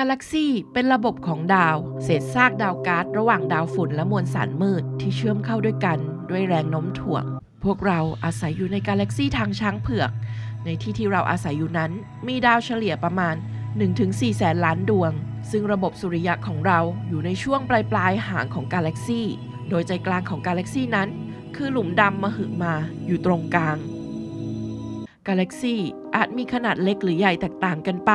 กาแล็กซีเป็นระบบของดาว เศษซากดาวก๊าซระหว่างดาวฝุ่นและมวลสารมืดที่เชื่อมเข้าด้วยกันด้วยแรงโน้มถ่วง พวกเราอาศัยอยู่ในกาแล็กซีทางช้างเผือก ในที่ที่เราอาศัยอยู่นั้น มีดาวเฉลี่ยประมาณ 1-4 แสนล้านดวง ซึ่งระบบสุริยะของเราอยู่ในช่วงปลายปลายๆหางของกาแล็กซีโดยใจกลางของกาแล็กซีนั้น คือหลุมดำมหึมาอยู่ตรงกลาง กาแล็กซีอาจมีขนาดเล็กหรือใหญ่แตกต่างกันไป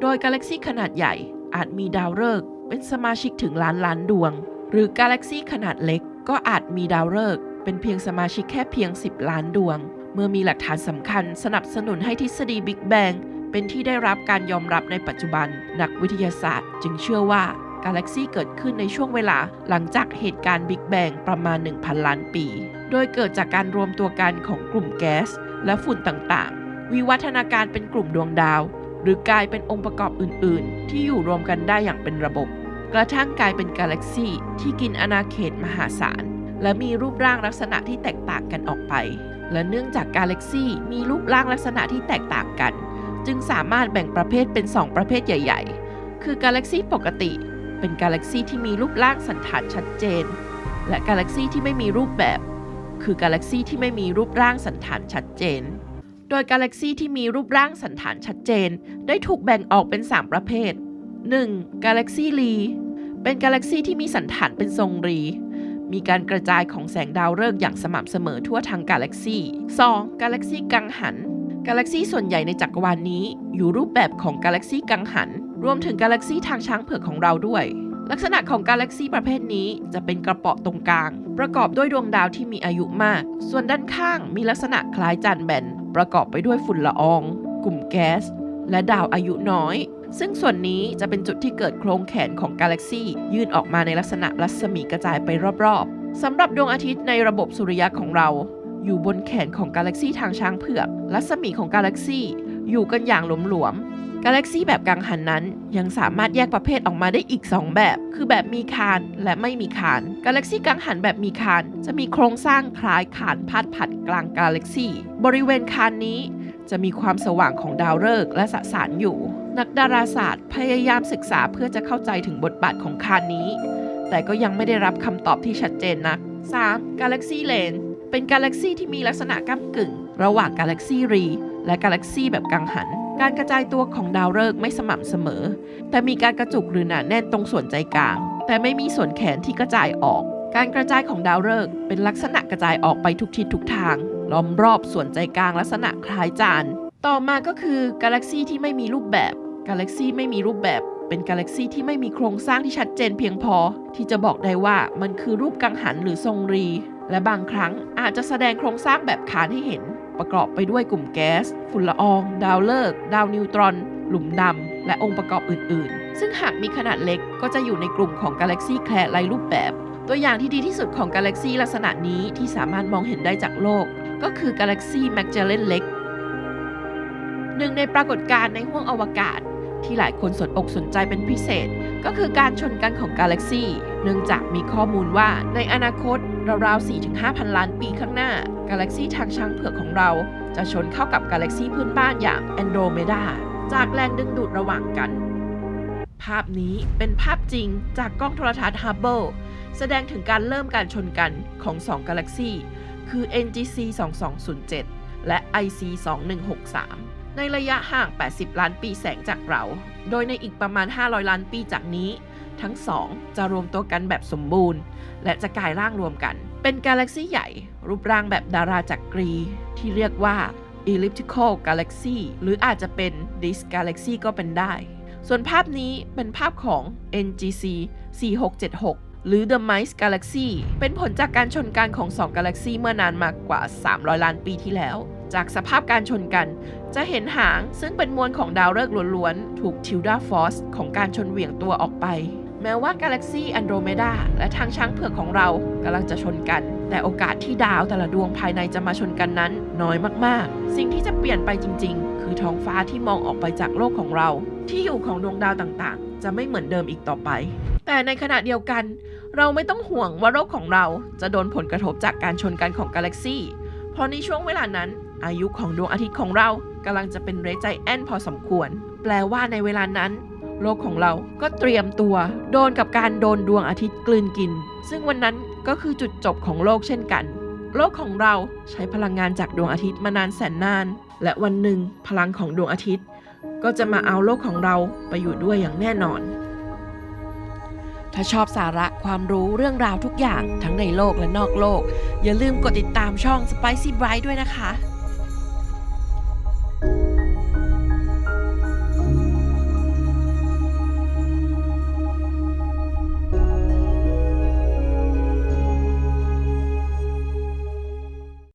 โดยกาแล็กซีขนาดใหญ่อาจมีดาวฤกษ์เป็นสมาชิกถึงล้านล้านดวง หรือกาแล็กซีขนาดเล็ก ก็อาจมีดาวฤกษ์เป็นเพียงสมาชิกแค่เพียง 10 ล้านดวง เมื่อมีหลักฐานสำคัญสนับสนุนให้ทฤษฎีบิ๊กแบงเป็นที่ได้รับการยอมรับในปัจจุบัน นักวิทยาศาสตร์ จึงเชื่อว่ากาแล็กซีเกิดขึ้นในช่วงเวลาหลังจากเหตุการณ์บิ๊กแบงประมาณ 1,000 ล้านปี โดยเกิดจากการรวมตัวกันของกลุ่มแก๊สและฝุ่นต่างๆ วิวัฒนาการเป็นกลุ่มดวงดาว หรือกลายเป็นองค์ประกอบอื่น ๆ ที่อยู่รวมกันได้อย่างเป็นระบบ กระทั่งกลายเป็นกาแล็กซีที่กินอาณาเขตมหาศาล และมีรูปร่างลักษณะที่แตกต่างกันออกไป และเนื่องจากกาแล็กซีมีรูปร่างลักษณะที่แตกต่างกัน จึงสามารถแบ่งประเภทเป็น 2 ประเภทใหญ่ ๆ คือกาแล็กซีปกติ เป็นกาแล็กซีที่มีรูปร่างสันฐานชัดเจน และกาแล็กซีที่ไม่มีรูปแบบ คือกาแล็กซีที่ไม่มีรูปร่างสันฐานชัดเจน โดยกาแล็กซีที่มีรูปร่างสันฐานชัดเจน ได้ถูกแบ่งออกเป็น 3 ประเภท 1. กาแล็กซีรีเป็นกาแล็กซีที่มีสันฐานเป็นทรงรี มีการกระจายของแสงดาวฤกษ์อย่างสม่ำเสมอทั่วทั้งกาแล็กซี 2. กาแล็กซีกังหัน กาแล็กซีส่วนใหญ่ในจักรวาลนนี้ อยู่รูปแบบของกาแล็กซีกังหัน รวมถึงกาแล็กซีทางช้างเผือกของเราด้วย ลักษณะของกาแล็กซีประเภทนี้จะเป็นกระเปาะตรงกลาง ประกอบด้วยดวงดาวที่มีอายุมาก ส่วนด้านข้างมีลักษณะคล้ายจานแบน ประกอบไปด้วยฝุ่นละออง กลุ่มแก๊ส และดาวอายุน้อย ซึ่งส่วนนี้จะเป็นจุดที่เกิดโครงแขนของกาแล็กซียื่นออกมาในลักษณะรัศมีกระจายไปรอบๆสำหรับดวงอาทิตย์ในระบบสุริยะของเรา อยู่บนแขนของกาแล็กซีทางช้างเผือก รัศมีของกาแล็กซีอยู่กันอย่างหลวมๆ กาแล็กซีแบบกังหันนั้น ยังสามารถแยกประเภทออกมาได้อีก 2 แบบ คือแบบมีคานและไม่มีคานกาแล็กซีกังหันแบบมีคานจะมีโครงสร้างคล้ายคานพาดผัดกลางกาแล็กซีบริเวณคานนี้จะมีความสว่างของดาวฤกษ์และสสารอยู่ นักดาราศาสตร์พยายามศึกษาเพื่อจะเข้าใจถึงบทบาทของคานนี้ แต่ก็ยังไม่ได้รับคำตอบที่ชัดเจนนะัก 3. กาแล็กซีเลนเป็นกาแล็กซีที่มีลักษณะก้ากึ่ง ระหว่างกาแล็กซีรีและกาแล็กซีแบบกังหัน การกระจายตัวของดาวฤกษ์ไม่สม่ำเสมอ แต่มีการกระจุกหรือหนาแน่นตรงส่วนใจกลาง แต่ไม่มีส่วนแขนที่กระจายออก การกระจายของดาวฤกษ์เป็นลักษณะกระจายออกไปทุกทิศทุกทาง ล้อมรอบส่วนใจกลางลักษณะคล้ายจาน ต่อมาก็คือกาแล็กซีที่ไม่มีรูปแบบ กาแล็กซีไม่มีรูปแบบเป็นกาแล็กซีที่ไม่มีโครงสร้างที่ชัดเจนเพียงพอ ที่จะบอกได้ว่ามันคือรูปกังหันหรือทรงรี และบางครั้งอาจจะแสดงโครงสร้างแบบคานให้เห็น ประกอบไปด้วยกลุ่มแก๊ส ฝุ่นละออง ดาวฤกษ์ดาวนิวตรอน หลุมดำ และองค์ประกอบอื่น ๆ ซึ่งหากมีขนาดเล็กก็จะอยู่ในกลุ่มของกาแล็กซีแคร์ไรรูปแบบ ตัวอย่างที่ดีที่สุดของกาแล็กซีลักษณะนี้ที่สามารถมองเห็นได้จากโลก ก็คือกาแล็กซีแมกเจลเลนเล็กหนึ่งในปรากฏการณ์ในห้วงอวกาศ ที่หลายคนสนอกสนใจเป็นพิเศษ ก็คือการชนกันของกาแล็กซีเนื่องจากมีข้อมูลว่าในอนาคตราวๆ 4-5,000 ล้านปีข้างหน้า กาแล็กซีทางช้างเผือกของเรา จะชนเข้ากับกาแล็กซีพื่อนบ้านอย่างแอนโดรเมดาจากแรงดึงดูดระหว่างกัน ภาพนี้เป็นภาพจริงจากกล้องโทรทัศน์ฮับเบิลแสดงถึงการเริ่มการชนกันของ 2 กาแล็กซีคือ NGC 2207 และ IC 2163 ในระยะห่าง 80 ล้านปีแสงจากเรา โดยในอีกประมาณ 500 ล้านปีจากนี้ ทั้งสองจะรวมตัวกันแบบสมบูรณ์ และจะกลายร่างรวมกัน เป็นกาแล็กซีใหญ่ รูปร่างแบบดาราจักรี ที่เรียกว่า elliptical galaxy หรืออาจจะเป็น disk galaxy ก็เป็นได้ ส่วนภาพนี้เป็นภาพของ NGC 4676 หรือ The Mice Galaxy เป็นผลจากการชนกันของ 2 กาแล็กซีเมื่อนานมากกว่า 300 ล้านปีที่แล้ว จากสภาพการชนกัน จะเห็นหางซึ่งเป็นมวลของดาวฤกษ์ล้วนๆ ถูกทิวดาฟอสของการชนเหวี่ยงตัวออกไป แม้ว่ากาแล็กซีแอนโดรเมดาและทางช้างเผือกของเรากำลังจะชนกัน แต่โอกาสที่ดาวแต่ละดวงภายในจะมาชนกันนั้น น้อยมากๆ สิ่งที่จะเปลี่ยนไปจริง ๆ คือท้องฟ้าที่มองออกไปจากโลกของเรา ที่อยู่ของดวงดาวต่างๆ จะไม่เหมือนเดิมอีกต่อไป แต่ในขณะเดียวกัน เราไม่ต้องห่วงว่าโลกของเราจะโดนผลกระทบจากการชนกันของกาแล็กซีเพราะในช่วงเวลานั้น อายุของดวงอาทิตย์ของเรากำลังจะเป็นเรดใจแอนพอสมควร แปลว่าในเวลานั้น โลกของเราก็เตรียมตัว โดนกับการโดนดวงอาทิตย์กลืนกิน ซึ่งวันนั้นก็คือจุดจบของโลกเช่นกัน โลกของเราใช้พลังงานจากดวงอาทิตย์มานานแสนนาน และวันหนึ่งพลังของดวงอาทิตย์ ก็จะมาเอาโลกของเราไปอยู่ด้วยอย่างแน่นอนถ้าชอบสาระความรู้เรื่องราวทุกอย่างทั้งในโลกและนอกโลก อย่าลืมกดติดตามช่อง Spicy Bright ด้วยนะคะ